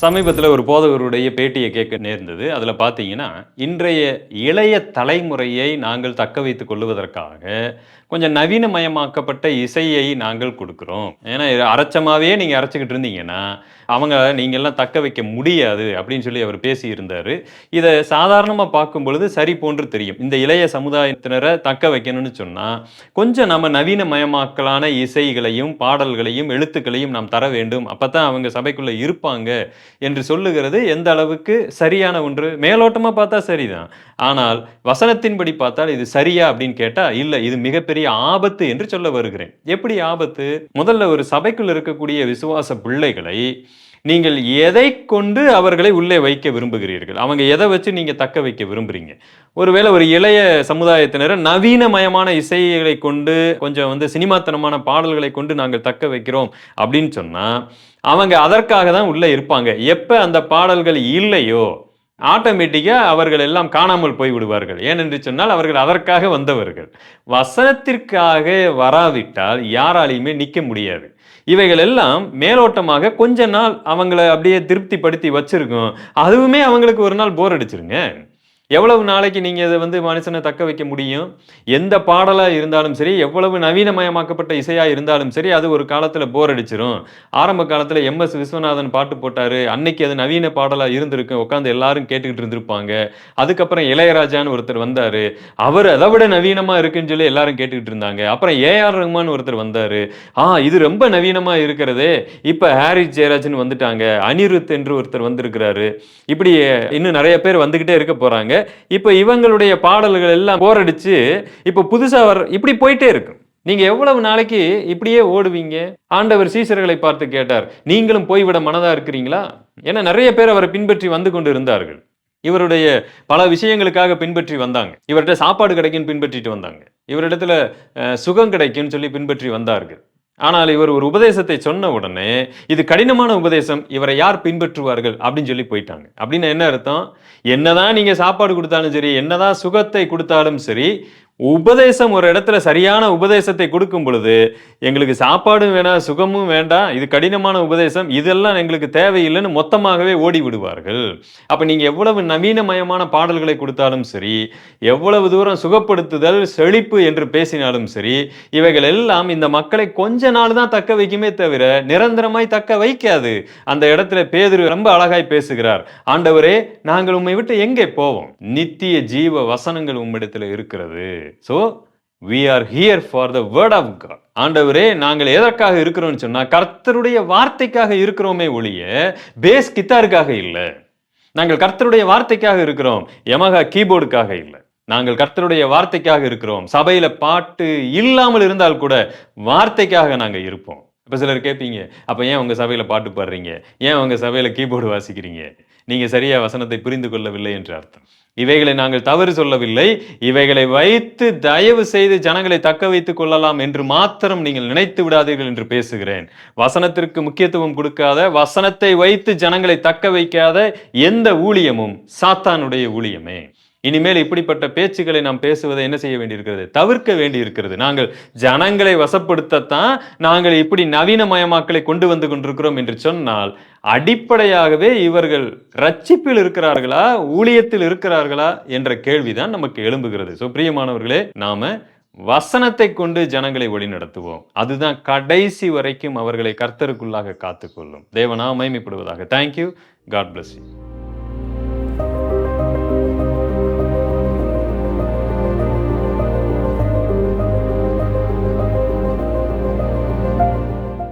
சமீபத்தில் ஒரு போதகருடைய பேட்டியை கேட்க நேர்ந்தது. அதில் பார்த்தீங்கன்னா இன்றைய இளைய தலைமுறையை நாங்கள் தக்க வைத்துக் கொள்வதற்காக கொஞ்சம் நவீனமயமாக்கப்பட்ட இசையை நாங்கள் கொடுக்குறோம். ஏன்னா இது அரைச்சமாவே நீங்கள் அரைச்சிக்கிட்டு இருந்தீங்கன்னா அவங்க நீங்கள்லாம் தக்க வைக்க முடியாது அப்படின்னு சொல்லி அவர் பேசியிருந்தார். இதை சாதாரணமாக பார்க்கும் பொழுது சரி போன்று தெரியும். இந்த இளைய சமுதாயத்தினரை தக்க வைக்கணும்னு சொன்னால் கொஞ்சம் நம்ம நவீனமயமாக்கலான இசைகளையும் பாடல்களையும் எழுத்துக்களையும் நாம் தர வேண்டும். அப்போ தான் அவங்க சபைக்குள்ளே இருப்பாங்க என்று சொல்லுகிறது எந்த அளவுக்கு சரியான ஒன்று? மேலோட்டமாக பார்த்தா சரிதான். ஆனால் வசனத்தின்படி பார்த்தால் இது சரியா அப்படின்னு கேட்டால் இல்லை இது மிகப்பெரிய ஆபத்து என்று சொல்ல வருகிறேன். எப்படி ஆபத்து? முதல்ல ஒரு சபைக்குள் இருக்கக்கூடிய விசுவாச பிள்ளைகளை நீங்கள் எதை கொண்டு அவர்களை உள்ளே வைக்க விரும்புகிறீர்கள்? அவங்க எதை வச்சு நீங்கள் தக்க வைக்க விரும்புறீங்க? ஒருவேளை ஒரு இளைய சமுதாயத்தினர் நவீனமயமான இசைகளை கொண்டு கொஞ்சம் வந்து சினிமாத்தனமான பாடல்களை கொண்டு நாங்கள் தக்க வைக்கிறோம் அப்படின்னு சொன்னால் அவங்க அதற்காக தான் உள்ளே இருப்பாங்க. எப்போ அந்த பாடல்கள் இல்லையோ ஆட்டோமேட்டிக்காக அவர்கள் எல்லாம் காணாமல் போய் விடுவார்கள் ஏனென்று சொன்னால் அவர்கள் அதற்காக வந்தவர்கள். வசனத்திற்காக வராவிட்டால் யாராலையுமே நிற்க முடியாது. இவைகள் எல்லாம் மேலோட்டமாக கொஞ்ச நாள் அவங்கள அப்படியே திருப்திப்படுத்தி வச்சிருக்கோம். அதுவுமே அவங்களுக்கு ஒரு நாள் போர் அடிச்சிருங்க. எவ்வளவு நாளைக்கு நீங்கள் இதை வந்து மனுஷனை தக்க வைக்க முடியும்? எந்த பாடலாக இருந்தாலும் சரி எவ்வளவு நவீனமயமாக்கப்பட்ட இசையாக இருந்தாலும் சரி அது ஒரு காலத்தில் போர் அடிச்சிரும். ஆரம்ப காலத்தில் எம்எஸ் விஸ்வநாதன் பாட்டு போட்டார். அன்னைக்கு அது நவீன பாடலாக இருந்திருக்கு. உட்காந்து எல்லாரும் கேட்டுக்கிட்டு இருந்திருப்பாங்க. அதுக்கப்புறம் இளையராஜான்னு ஒருத்தர் வந்தார். அவர் அதை விட நவீனமாக இருக்குன்னு சொல்லி எல்லாரும் கேட்டுக்கிட்டு இருந்தாங்க. அப்புறம் ஏஆர் ரஹ்மான் ஒருத்தர் வந்தார். ஆ இது ரொம்ப நவீனமாக இருக்கிறதே. இப்போ ஹாரிஸ் ஜெயராஜன் வந்துட்டாங்க. அனிருத் என்று ஒருத்தர் வந்திருக்கிறாரு. இப்படி இன்னும் நிறைய பேர் வந்துக்கிட்டே இருக்க போகிறாங்க இப்போ இவங்களுடைய பாடல்கள் எல்லாம் போரடிச்சு இப்போ புதுசாக வர இப்படி போயிட்டே இருக்கும் நீங்க எவ்வளவு நாளைக்கு இப்படியே ஓடுவீங்க? ஆண்டவர் சீசர்களை பார்த்து கேட்டார் நீங்களும் போய்விட மனதா இருக்கிறீங்களா? ஏன்னா நிறைய பேர் அவரை பின்பற்றி வந்து கொண்டு இருந்தார்கள். இவருடைய பல விஷயங்களுக்காக பின்பற்றி வந்தாங்க. இவர்கிட்ட சாப்பாடு கிடைக்குன்னு பின்பற்றிட்டு வந்தாங்க. இவரிடத்துல சுகம் கிடைக்கும்னு சொல்லி பின்பற்றி வந்தார்கள். ஆனால் இவர் ஒரு உபதேசத்தை சொன்ன உடனே இது கடினமான உபதேசம் இவரை யார் பின்பற்றுவார்கள் அப்படின்னு சொல்லி போயிட்டாங்க. அப்படின்னு என்ன அர்த்தம்? என்னதான் நீங்க சாப்பாடு கொடுத்தாலும் சரி என்னதான் சுகத்தை கொடுத்தாலும் சரி உபதேசம் ஒரு இடத்துல சரியான உபதேசத்தை கொடுக்கும் பொழுது எங்களுக்கு சாப்பாடும் வேணாம் சுகமும் வேண்டாம் இது கடினமான உபதேசம் இதெல்லாம் எங்களுக்கு தேவையில்லைன்னு மொத்தமாகவே ஓடி விடுவார்கள் அப்போ நீங்கள் எவ்வளவு நவீனமயமான பாடல்களை கொடுத்தாலும் சரி எவ்வளவு தூரம் சுகப்படுத்துதல் செழிப்பு என்று பேசினாலும் சரி இவைகள் எல்லாம் இந்த மக்களை கொஞ்ச நாள் தான் தக்க வைக்குமே தவிர நிரந்தரமாய் தக்க வைக்காது. அந்த இடத்துல பேதுரு ரொம்ப அழகாய் பேசுகிறார். ஆண்டவரே நாங்கள் உம்மை விட்டு எங்கே போவோம்? நித்திய ஜீவ வசனங்கள் உம்மிடத்தில் இருக்கிறது. So we are here for the word of God ஆண்டவரே நாங்கள் எதற்காக இருக்கிறோம்னு சொன்னா கர்த்தருடைய வார்த்தைக்காக இருக்கிறோமே ஒழிய பேஸ் கித்தாருக்காக இல்லை. நாங்கள் கர்த்தருடைய வார்த்தைக்காக இருக்கிறோம் யமகா கீபோர்டுக்காக இல்லை. நாங்கள் கர்த்தருடைய வார்த்தைக்காக இருக்கிறோம் சபையில பாட்டு இல்லாமல் இருந்தால் கூட வார்த்தைக்காக நாங்க இருப்போம். இப்போ சிலர் கேட்பீங்க அப்போ ஏன் உங்க சபையில் பாட்டு பாடுறீங்க? ஏன் உங்க சபையில் கீபோர்டு வாசிக்கிறீங்க? நீங்க சரியா வசனத்தை புரிந்து கொள்ளவில்லை என்று அர்த்தம். இவைகளை நாங்கள் தவறு சொல்லவில்லை. இவைகளை வைத்து தயவு செய்து ஜனங்களை தக்க வைத்துக் கொள்ளலாம் என்று மாத்திரம் நீங்கள் நினைத்து விடாதீர்கள் என்று பேசுகிறேன். வசனத்திற்கு முக்கியத்துவம் கொடுக்காத வசனத்தை வைத்து ஜனங்களை தக்க வைக்காத எந்த ஊழியமும் சாத்தானுடைய ஊழியமே. இனிமேல் இப்படிப்பட்ட பேச்சுக்களை நாம் பேசுவதை என்ன செய்ய வேண்டியிருக்கிறது? தவிர்க்க வேண்டியிருக்கிறது. நாங்கள் ஜனங்களை வசப்படுத்தத்தான் நாங்கள் இப்படி நவீனமயமாக்கலை கொண்டு வந்து கொண்டிருக்கிறோம் என்று சொன்னால் அடிப்படையாகவே இவர்கள் ரட்சிப்பில் இருக்கிறார்களா ஊழியத்தில் இருக்கிறார்களா என்ற கேள்விதான் நமக்கு எழும்புகிறது. ஸோ பிரியமானவர்களே நாம வசனத்தை கொண்டு ஜனங்களை வழிநடத்துவோம் அதுதான் கடைசி வரைக்கும் அவர்களை கர்த்தருக்குள்ளாக காத்துக்கொள்ளும். தேவனா மைமைப்படுவதாக thank you God bless you